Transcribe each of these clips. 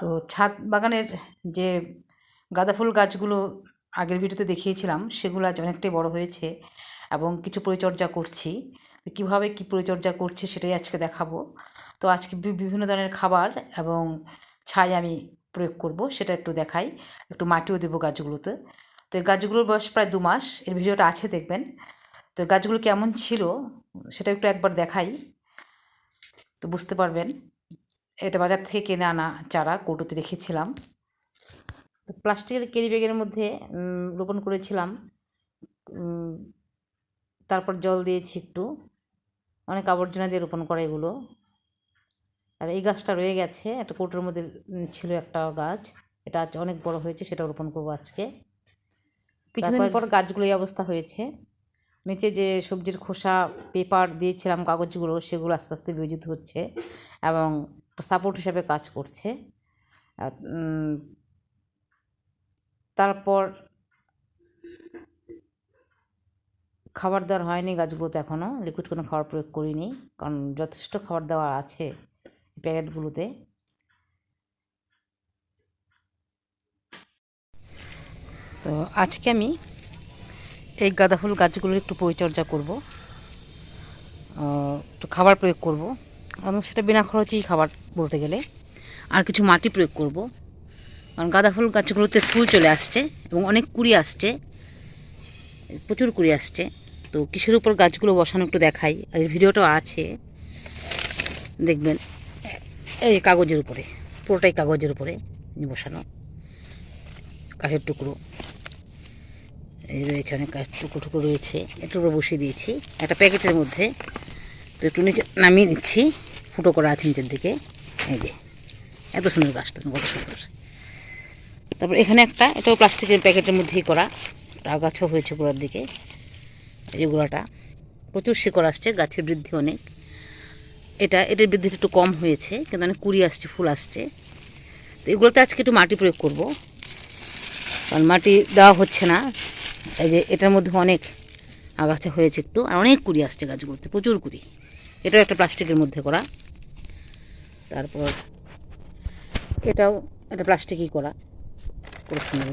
তো ছাদ বাগানের যে গাঁদা ফুল গাছগুলো আগের ভিডিওতে দেখিয়েছিলাম, সেগুলো আজ অনেকটাই বড় হয়েছে এবং কিছু পরিচর্যা করছি। কীভাবে কী পরিচর্যা করছে সেটাই আজকে দেখাবো। তো আজকে বিভিন্ন ধরনের খাবার এবং ছাই আমি প্রয়োগ করব, সেটা একটু দেখাই। একটু মাটিও দেবো গাছগুলোতে। তো এই গাছগুলোর বয়স প্রায় দু মাস, এর ভিডিওটা আছে দেখবেন। তো গাছগুলো কেমন ছিল, সেটা একটু একবার দেখাই। তো বুঝতে পারবেন। এটা বাজার থেকে কিনে আনা চারা কৌটোতে রেখেছিলাম। তো প্লাস্টিকের ক্যারি ব্যাগের মধ্যে রোপণ করেছিলাম। তারপর জল দিয়েছি একটু। অনেক আবর্জনা দিয়ে রোপণ করা এগুলো। আর এই গাছটা রয়ে গেছে। একটা কৌটোর মধ্যে ছিল একটা গাছ। এটা আজ অনেক বড় হয়েছে সেটা রোপণ করব আজকে। কিছুদিন পর গাছগুলো এই অবস্থা হয়েছে। নিচে যে সবজির খোসা পেপার দিয়েছিলাম কাগজগুলো সেগুলো আস্তে আস্তে বিয়োজিত হচ্ছে। এবং সাপোর্ট হিসাবে কাজ করছে। তারপর খাবার দেওয়ার হয়নি গাছগুলোতে এখনও লিকুইড কোনো খাবার প্রয়োগ করিনি, কারণ যথেষ্ট খাবার দেওয়া আছে প্যাকেটগুলোতে। তো আজকে আমি এই গাঁদা ফুল গাছগুলোর একটু পরিচর্যা করব একটু খাবার প্রয়োগ করব। এবং সেটা বিনা খরচেই খাবার বলতে গেলে। আর কিছু মাটি প্রয়োগ করব। কারণ গাঁদা ফুল গাছগুলোতে ফুল চলে আসছে এবং অনেক কুড়ি আসছে। প্রচুর কুড়ি আসছে। তো কিসের উপর গাছগুলো বসানো একটু দেখাই। আর এই ভিডিওটাও আছে। দেখবেন, এই কাগজের উপরে, পুরোটাই কাগজের উপরে বসানো। কাঠের টুকরো। এই রয়েছে অনেক কাঠের টুকরো টুকরো রয়েছে। এটার উপরে বসিয়ে দিয়েছি। একটা প্যাকেটের মধ্যে। তো একটু নিচে নামিয়ে নিচ্ছি। ফুটো করা আছে নিচের দিকে। এই যে, এত সুন্দর গাছটা, কত সুন্দর। তারপর এখানে একটা, এটাও প্লাস্টিকের প্যাকেটের মধ্যেই করা। আগাছাও হয়েছে গোড়ার দিকে, এই যে গোড়াটা। প্রচুর শিকড় আসছে, গাছের বৃদ্ধি অনেক। এটা, এটার বৃদ্ধিটা একটু কম হয়েছে, কিন্তু অনেক কুড়ি আসছে, ফুল আসছে। তো এগুলোতে আজকে একটু মাটি প্রয়োগ করব। কারণ মাটি দেওয়া হচ্ছে না। এই যে, এটার মধ্যে অনেক আগাছা হয়েছে একটু, আর অনেক কুড়ি আসছে গাছগুলোতে, প্রচুর কুড়ি। এটাও একটা প্লাস্টিকের মধ্যে করা। তারপর এটাও একটা প্লাস্টিকই করা। সুন্দর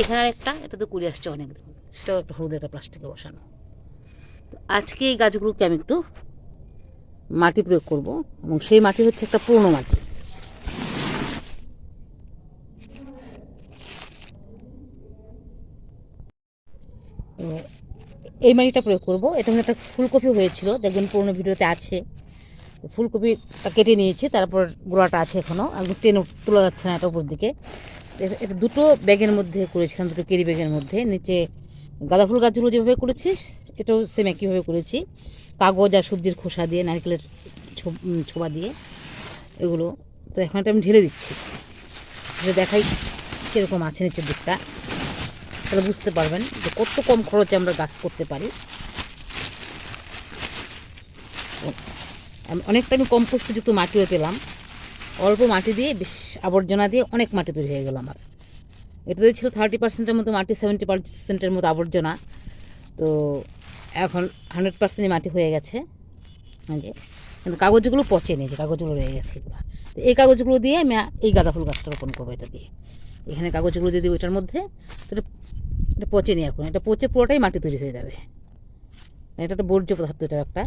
এখানে একটা এটা তো কুড়ি আসছে অনেক। সেটাও একটা হলুদ একটা প্লাস্টিকে বসানো। তো আজকে এই গাছগুলোকে আমি একটু মাটি প্রয়োগ করব, এবং সেই মাটি হচ্ছে একটা পুরনো মাটি। এই মাটিটা প্রয়োগ করব। এটা একটা ফুলকপি হয়েছিল, দেখবেন পুরনো ভিডিওতে আছে। ফুলকপিটা কেটে নিয়েছি, তারপর গোড়াটা আছে এখনও টেনে তোলা যাচ্ছে না এটা উপর দিকে। এটা- দুটো ব্যাগের মধ্যে করেছিলাম, দুটো কেরি ব্যাগের মধ্যে। নিচে গাঁদা ফুল গাছগুলো যেভাবে করেছি, এটাও সেম একইভাবে করেছি। কাগজ আর সবজির খোসা দিয়ে, নারকেলের ছোবা দিয়ে এগুলো। তো এখন এটা আমি ঢেলে দিচ্ছি। দেখাই কীরকম আছে নিচের দিকটা। তাহলে বুঝতে পারবেন যে কত কম খরচে আমরা গাছ করতে পারি। অনেকটা আমি কম্পোস্টযুক্ত মাটিও পেলাম। অল্প মাটি দিয়ে, বেশ আবর্জনা দিয়ে অনেক মাটি তৈরি হয়ে গেল আমার। এটাতে ছিল থার্টি পার্সেন্টের মতো মাটি সেভেন্টি পার্সেন্টের মতো আবর্জনা। তো এখন হান্ড্রেড পার্সেন্টই মাটি হয়ে গেছে। যে, কিন্তু কাগজগুলো পচেনি যে কাগজগুলো রয়ে গেছে এগুলো। তো এই কাগজগুলো দিয়ে আমি এই গাঁদা ফুল গাছটা রোপণ করব এটা দিয়ে। এখানে কাগজগুলো দিয়ে দেবো এটার মধ্যে। তো এটা পচে পচেনি এখন। এটা পচে পুরোটাই মাটি তৈরি হয়ে যাবে। এটা একটা বর্জ্য পদার্থ এটা একটা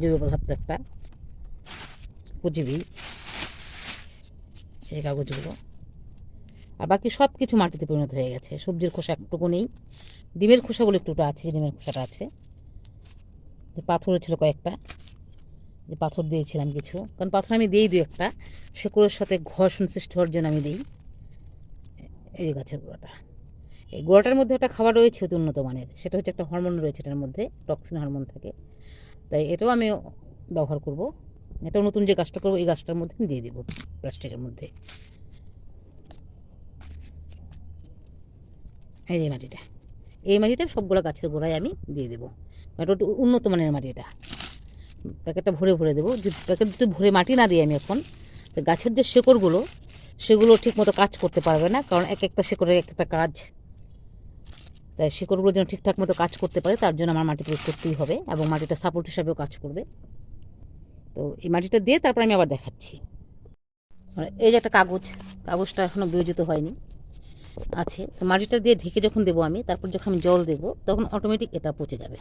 জৈব পদার্থ একটা। পচিবি এই কাগজগুলো। আর বাকি সব কিছু মাটিতে পরিণত হয়ে গেছে। সবজির খোসা একটুকু নেই। ডিমের খোসাগুলো একটু একটু আছে, ডিমের খোসাটা আছে। যে পাথরও ছিল কয়েকটা, যে পাথর দিয়েছিলাম কিছু। কারণ পাথর আমি দিই দু একটা। শেকড়ের সাথে ঘর্ষণ সৃষ্টি হওয়ার জন্য আমি দিই। এই যে গাছের গোড়াটা। এই গোড়াটার মধ্যে একটা খাবার রয়েছে অতি উন্নত মানের। সেটা হচ্ছে একটা হরমোন রয়েছে, এটার মধ্যে টক্সিন হরমোন থাকে। তাই এটাও আমি ব্যবহার করব। এটাও নতুন যে গাছটা করব, এই গাছটার মধ্যে আমি দিয়ে দেবো প্লাস্টিকের মধ্যে। এই যে মাটিটা। এই মাটিটা সবগুলো গাছের গোড়ায় আমি দিয়ে দেবো। এটা উন্নত মানের মাটি এটা। প্যাকেটটা ভরে ভরে দেবো। যদি প্যাকেট যদি ভরে মাটি না দিই আমি এখন গাছের যে শেকড়গুলো, সেগুলো ঠিক মতো কাজ করতে পারবে না। কারণ এক একটা শেকড়ের এক একটা কাজ। তাই শিকড়গুলো যেন ঠিকঠাক মতো কাজ করতে পারে, তার জন্য আমার মাটি প্রয়োগ করতেই হবে এবং মাটিটা সাপোর্ট হিসাবেও কাজ করবে। তো এই মাটিটা দিয়ে তারপর আমি আবার দেখাচ্ছি। এই যে একটা কাগজ, কাগজটা এখনও বিয়োজিত হয়নি, আছে। তো মাটিটা দিয়ে ঢেকে যখন দেবো আমি, তারপর যখন আমি জল দেবো, তখন অটোমেটিক এটা পচে যাবে।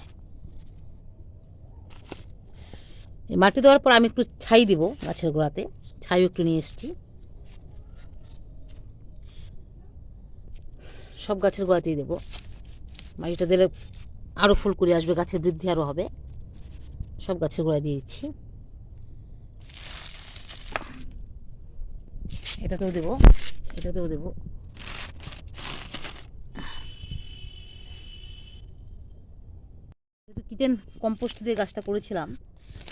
মাটি দেওয়ার পর আমি একটু ছাই দিব গাছের গোড়াতে, ছাইও একটু নিয়ে এসেছি। সব গাছের গোড়াতেই দেবো। মাটিটা দিলে আরও ফুল করে আসবে, গাছের বৃদ্ধি আরও হবে। সব গাছের গোড়ায় দিয়ে দিচ্ছি। এটাতেও দেবো এটাতেও দেবো। যেহেতু কিচেন কম্পোস্ট দিয়ে গাছটা করেছিলাম,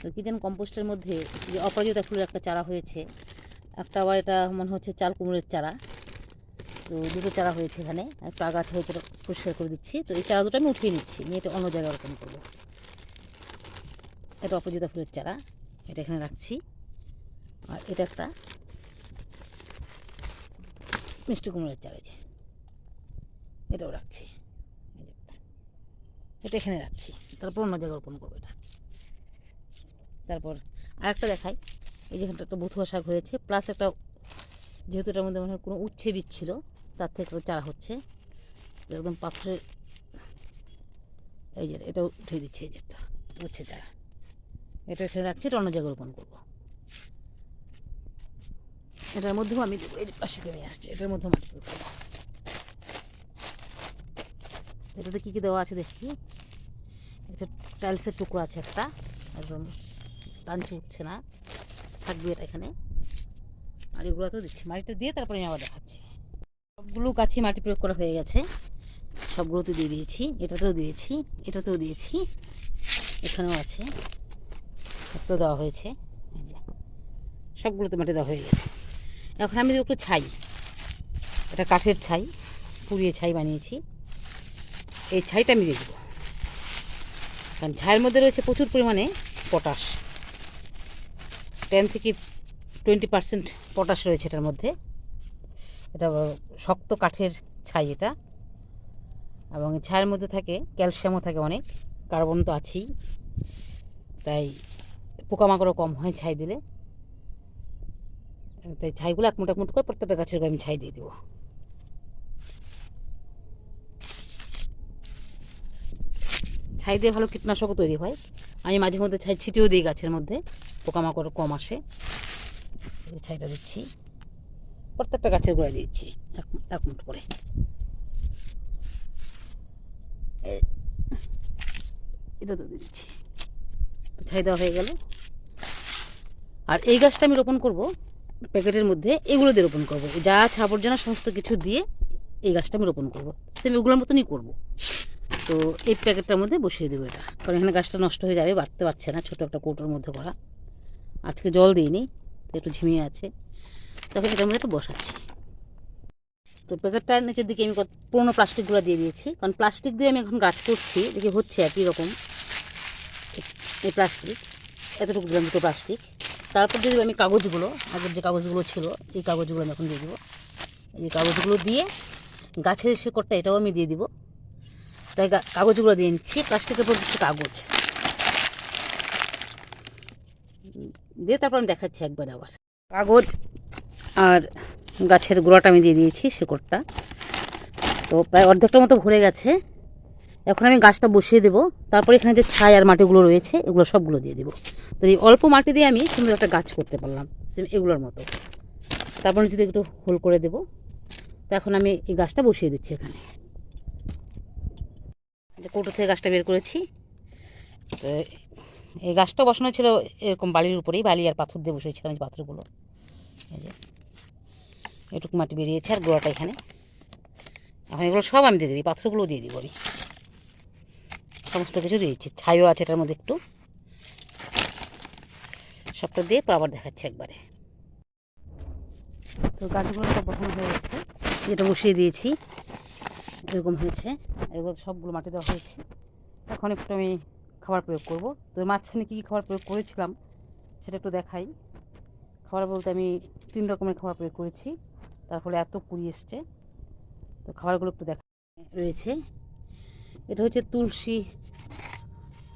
তো কিচেন কম্পোস্টের মধ্যে যে অপরাজিতা ফুলের একটা চারা হয়েছে, একটা আবার এটা মনে হচ্ছে চাল কুমড়োর চারা। তো দুটো চারা হয়েছে এখানে একটা গাছ হয়েছে পরিষ্কার করে দিচ্ছি। তো এই চারা দুটো আমি উঠিয়ে নিচ্ছি, নিয়ে এটা অন্য জায়গায় রোপণ করব। এটা অপরাজিতা ফুলের চারা, এটা এখানে রাখছি। আর এটা একটা মিষ্টি কুমড়োর চারা যে। এটাও রাখছি। এটা এখানে রাখছি। তারপর অন্য জায়গায় রোপণ করব এটা। তারপর আরেকটা দেখাই। এই যেখানটা একটা বথুয়া শাক হয়েছে। প্লাস একটা, যেহেতু এটার মধ্যে মনে হয় কোনো উচ্ছে বীজ ছিল, তার থেকে চারা হচ্ছে। একদম পাথরে এই যে এটা উঠে দিচ্ছে এই যে একটা উচ্ছে চারা। এটা এখানে রাখছি, এটা অন্য জায়গায় রোপণ করব। এটার মধ্যেও আমি এই পাশে করে আসছে, এটার মধ্যেও মাটি দেবো এটাতে কী কী দেওয়া আছে দেখি? এটা টাইলসের টুকরো আছে একটা, একদম টানছে উঠছে না, থাকবে এটা এখানে। আর এগুলোতেও দিচ্ছি, মাটিটা দিয়ে তারপরে আমি আবার দেখাচ্ছি। সবগুলো গাছে মাটি প্রয়োগ করা হয়ে গেছে, সবগুলোতে দিয়ে দিয়েছি, এটাতেও দিয়েছি এটাতেও দিয়েছি, এখানেও আছে। এটাতেও দেওয়া হয়েছে সবগুলোতে মাটি দেওয়া হয়ে গেছে। এখন আমি একটু ছাই। এটা কাঠের ছাই, পুড়িয়ে ছাই বানিয়েছি। এই ছাইটা আমি দিয়ে দেবো। কারণ ছাইয়ের মধ্যে রয়েছে প্রচুর পরিমাণে পটাশ। টেন থেকে টোয়েন্টি পার্সেন্ট পটাশ রয়েছে এটার মধ্যে। এটা শক্ত কাঠের ছাই এটা। এবং ছাইয়ের মধ্যে থাকে, ক্যালসিয়ামও থাকে অনেক, কার্বন তো আছেই। তাই পোকামাকড়ও কম হয় ছাই দিলে। তাই ছাইগুলো এক মুঠ এক মুঠ করে প্রত্যেকটা গাছের আমি ছাই দিয়ে দেবো। ছাই দিয়ে ভালো কীটনাশকও তৈরি হয়। আমি মাঝে মধ্যে ছাই ছিটিয়েও দিই গাছের মধ্যে পোকামাকড় কম আসে। ছাইটা দিচ্ছি। প্রত্যেকটা গাছের গোড়ায় দিচ্ছি, এক মুঠ করে। এটা তো দিচ্ছি। ছাই দেওয়া হয়ে গেল। আর এই গাছটা আমি রোপণ করব প্যাকেটের মধ্যে এগুলো দিয়ে রোপণ করব। যা আছে আবর্জনা সমস্ত কিছু দিয়ে এই গাছটা আমি রোপণ করব। সেম এগুলোর মতনই করব। তো এই প্যাকেটটার মধ্যে বসিয়ে দেবো এটা। কারণ এখানে গাছটা নষ্ট হয়ে যাবে, বাড়তে পারছে না, ছোটো একটা কৌটোর মধ্যে করা আজকে জল দিইনি একটু ঝিমিয়ে আছে। তখন এটার মধ্যে একটু বসাচ্ছি। তো প্যাকেটটার নিচের দিকে আমি পুরোনো প্লাস্টিকগুলো দিয়ে দিয়েছি। কারণ প্লাস্টিক দিয়ে আমি এখন গাছ করছি, দেখি হচ্ছে একই রকম। এই প্লাস্টিক, এতটুকু দিলাম দুটো প্লাস্টিক। তারপর দিয়ে আমি কাগজগুলো, আগের যে কাগজগুলো ছিল, এই কাগজগুলো আমি এখন দিয়ে দেবো। এই কাগজগুলো দিয়ে গাছের শেকড়টা এটাও আমি দিয়ে দিব। তাই কাগজগুলো দিয়ে নিচ্ছি, প্লাস্টিকের উপর দিচ্ছি কাগজ। দিয়ে তারপর আমি দেখাচ্ছি একবার আবার। কাগজ আর গাছের গোড়াটা আমি দিয়ে দিয়েছি শেকড়টা তো প্রায় অর্ধেকটার মতো ভরে গেছে। এখন আমি গাছটা বসিয়ে দেবো। তারপরে এখানে যে ছাই আর মাটিগুলো রয়েছে, এগুলো সবগুলো দিয়ে দেবো। তো এই অল্প মাটি দিয়ে আমি সুন্দর একটা গাছ করতে পারলাম এগুলোর মতো। তারপরে যদি একটু হোল করে দেবো। তো এখন আমি এই গাছটা বসিয়ে দিচ্ছি এখানে। কৌটো থেকে গাছটা বের করেছি। তো এই গাছটা বসানো ছিল এরকম বালির উপরেই, বালি আর পাথর দিয়ে বসেছিলাম এই পাথরগুলো। এই যে এটুকু মাটি বেরিয়েছে আর গোড়াটা এখানে। এখন এগুলো সব আমি দিয়ে দেবো পাথরগুলো দিয়ে দিব আমি। সমস্ত কিছু দিয়ে দিচ্ছি। ছাইও আছে এটার মধ্যে একটু। সবটা দিয়ে পর আবার দেখাচ্ছি একবারে। তো গাছগুলো সব বসানো হয়ে গেছে। যেটা বসিয়ে দিয়েছি, এরকম হয়েছে। এগুলো সবগুলো মাটি দেওয়া হয়েছে। এখন একটু আমি খাবার প্রয়োগ করব। তো মাঝখানে কী কী খাবার প্রয়োগ করেছিলাম, সেটা একটু দেখাই। খাবার বলতে আমি তিন রকমের খাবার প্রয়োগ করেছি। তার ফলে এত কুড়ি এসছে। তো খাবারগুলো একটু দেখা রয়েছে। এটা হচ্ছে তুলসী।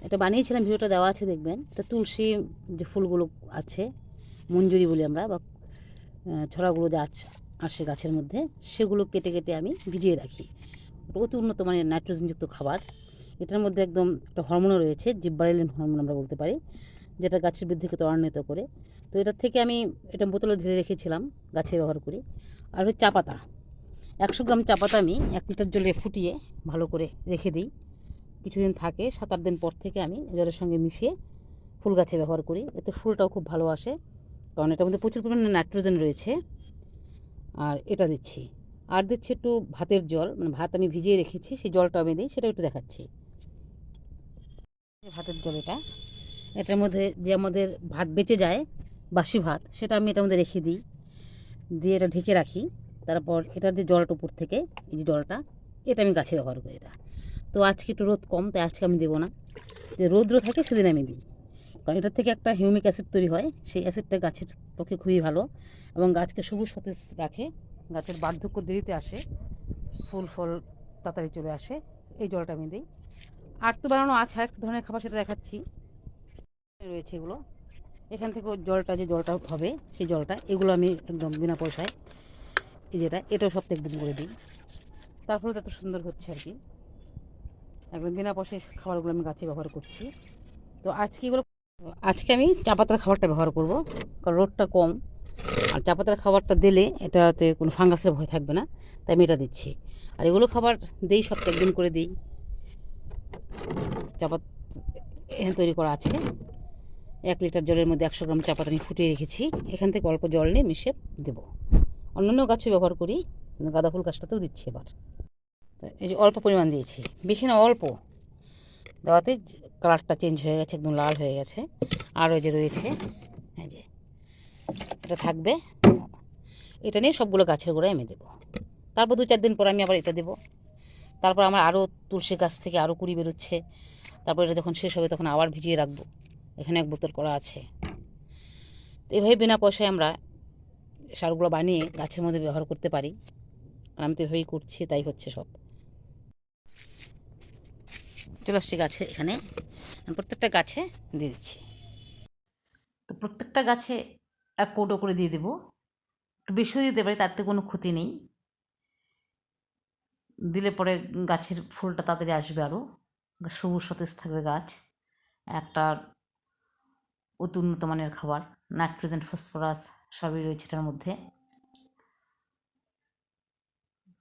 এটা বানিয়েছিলাম, ভিডিওটা দেওয়া আছে, দেখবেন। এটা তুলসী যে ফুলগুলো আছে, মঞ্জুরি বলি আমরা, বা ছড়াগুলো যে আছে, আসে গাছের মধ্যে, সেগুলো কেটে কেটে আমি ভিজিয়ে রাখি। অতি উন্নত মানের নাইট্রোজেনযুক্ত খাবার। এটার মধ্যে একদম একটা হরমোনও রয়েছে জিব্বারেলিন হরমোন আমরা বলতে পারি, যেটা গাছের বৃদ্ধিকে ত্বরান্বিত করে। তো এটার থেকে আমি, এটা বোতলে ঢেলে রেখেছিলাম, গাছে ব্যবহার করি। আর হচ্ছে চা পাতা। একশো গ্রাম চা পাতা আমি এক লিটার জলে ফুটিয়ে ভালো করে রেখে দিই। কিছুদিন থাকে সাত আট দিন পর থেকে আমি জলের সঙ্গে মিশিয়ে ফুল গাছে ব্যবহার করি। এতে ফুলটাও খুব ভালো আসে, কারণ এটার মধ্যে প্রচুর পরিমাণে নাইট্রোজেন রয়েছে। আর এটা দিচ্ছি। আর দিচ্ছি একটু ভাতের জল মানে ভাত আমি ভিজিয়ে রেখেছি, সেই জলটা আমি দিই সেটা একটু দেখাচ্ছি। ভাতের জল এটা। এটার মধ্যে যে আমাদের ভাত বেঁচে যায়, বাসি ভাত, সেটা আমি এটার মধ্যে রেখে দিই। দিয়ে এটা ঢেকে রাখি। তারপর এটার যে জলটা উপর থেকে, এই যে জলটা, এটা আমি গাছে ব্যবহার করি এটা। তো আজকে একটু রোদ কম, তাই আজকে আমি দেবো না। যে রৌদ্র থাকে সেদিন আমি দিই। কারণ এটার থেকে একটা হিউমিক অ্যাসিড তৈরি হয়, সেই অ্যাসিডটা গাছের পক্ষে খুবই ভালো এবং গাছকে সবুজ সতেজ রাখে, গাছের বার্ধক্য দেরিতে আসে, ফুল ফল তাড়াতাড়ি চলে আসে, এই জলটা আমি দিই। আর তো বানানো আছে আরেক ধরনের খাবার সেটা দেখাচ্ছি। রয়েছে এগুলো। এখান থেকে জলটা, যে জলটা হবে, সেই জলটা, এগুলো আমি একদম বিনা পয়সায় এই যেটা, এটাও সপ্তাহে একদিন করে দিই। তারপরে এত সুন্দর হচ্ছে আর কি। একদম বিনা পয়সায় খাবারগুলো আমি গাছে ব্যবহার করছি। তো আজকে এগুলো, আজকে আমি চা পাতার খাবারটা ব্যবহার করব, কারণ রোদটা কম। আর চা পাতার খাবারটা দিলে এটাতে কোনো ফাঙ্গাসের ভয় থাকবে না, তাই আমি এটা দিচ্ছি। আর এগুলো খাবার দেই সপ্তাহে একদিন করে দিই। চা পাতা এখানে তৈরি করা আছে। এক লিটার জলের মধ্যে একশো গ্রাম চা পাতা আমি ফুটিয়ে রেখেছি। এখান থেকে অল্প জল নিয়ে মিশে দেবো। অন্যান্য গাছও ব্যবহার করি, কিন্তু গাঁদা ফুল গাছটাতেও দিচ্ছি এবার। এই যে অল্প পরিমাণ দিয়েছি, বেশি না, অল্প। দেওয়াতে কালারটা চেঞ্জ হয়ে গেছে, একদম লাল হয়ে গেছে। আর ওই যে রয়েছে, এই যে এটা থাকবে, এটা নিয়ে সবগুলো গাছের গোড়ায় আমি দেবো। তারপর দু চার দিন পর আমি আবার এটা দেবো। তারপর আমার আরও তুলসী গাছ থেকে আরও কুড়ি বেরোচ্ছে। তারপর এটা যখন শেষ হবে, তখন আবার ভিজিয়ে রাখব। এখানে এক বোতল করা আছে। এভাবে বিনা পয়সায় আমরা সারগুলো বানিয়ে গাছের মধ্যে ব্যবহার করতে পারি। আমি তো এভাবেই করছি, তাই হচ্ছে সব। চলে আসছি গাছে, এখানে প্রত্যেকটা গাছে দিয়ে দিচ্ছি। তো প্রত্যেকটা গাছে এক কৌটো করে দিয়ে দেবো। একটু বেশিও দিতে পারি তাতে কোনো ক্ষতি নেই। দিলে পরে গাছের ফুলটা তাড়াতাড়ি আসবে আরও সবুজ সতেজ থাকবে গাছ। একটা অতি উন্নত মানের খাবার, নাইট্রোজেন, ফসফরাস সবই রয়েছে এটার মধ্যে।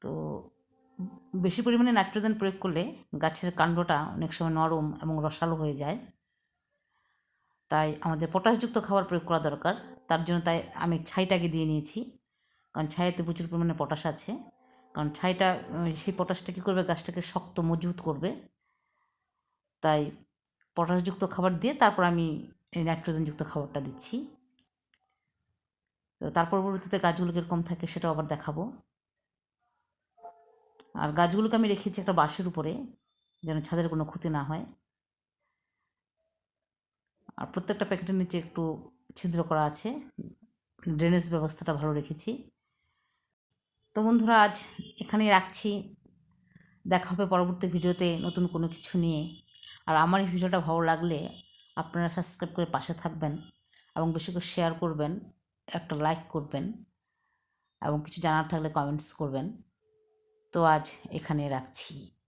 তো বেশি পরিমাণে নাইট্রোজেন প্রয়োগ করলে গাছের কাণ্ডটা অনেক সময় নরম এবং রসালো হয়ে যায়। তাই আমাদের পটাশযুক্ত খাবার প্রয়োগ করা দরকার। তার জন্য তাই আমি ছাইটাকে দিয়ে নিয়েছি। কারণ ছাইতে প্রচুর পরিমাণে পটাশ আছে। কারণ ছাইটা সেই পটাশটা কী করবে? গাছটাকে শক্ত মজবুত করবে। তাই পটাশযুক্ত খাবার দিয়ে তারপর আমি নাইট্রোজেনযুক্ত খাবারটা দিচ্ছি। তো তার পরবর্তীতে গাছগুলো কীরকম থাকে সেটাও আবার দেখাবো। আর গাছগুলোকে আমি রেখেছি একটা বাঁশের উপরে, যেন ছাদের কোনো ক্ষতি না হয়। আর প্রত্যেকটা প্যাকেটের নিচে একটু ছিদ্র করা আছে। ড্রেনেজ ব্যবস্থাটা ভালো রেখেছি। তো বন্ধুরা, আজ এখানেই রাখছি। দেখা হবে পরবর্তী ভিডিওতে নতুন কোনো কিছু নিয়ে। আর আমার এই ভিডিওটা ভালো লাগলে আপনারা সাবস্ক্রাইব করে পাশে থাকবেন এবং বেশি করে শেয়ার করবেন। একটা লাইক করবেন এবং কিছু জানার থাকলে কমেন্টস করবেন। তো আজ এখানে রাখছি।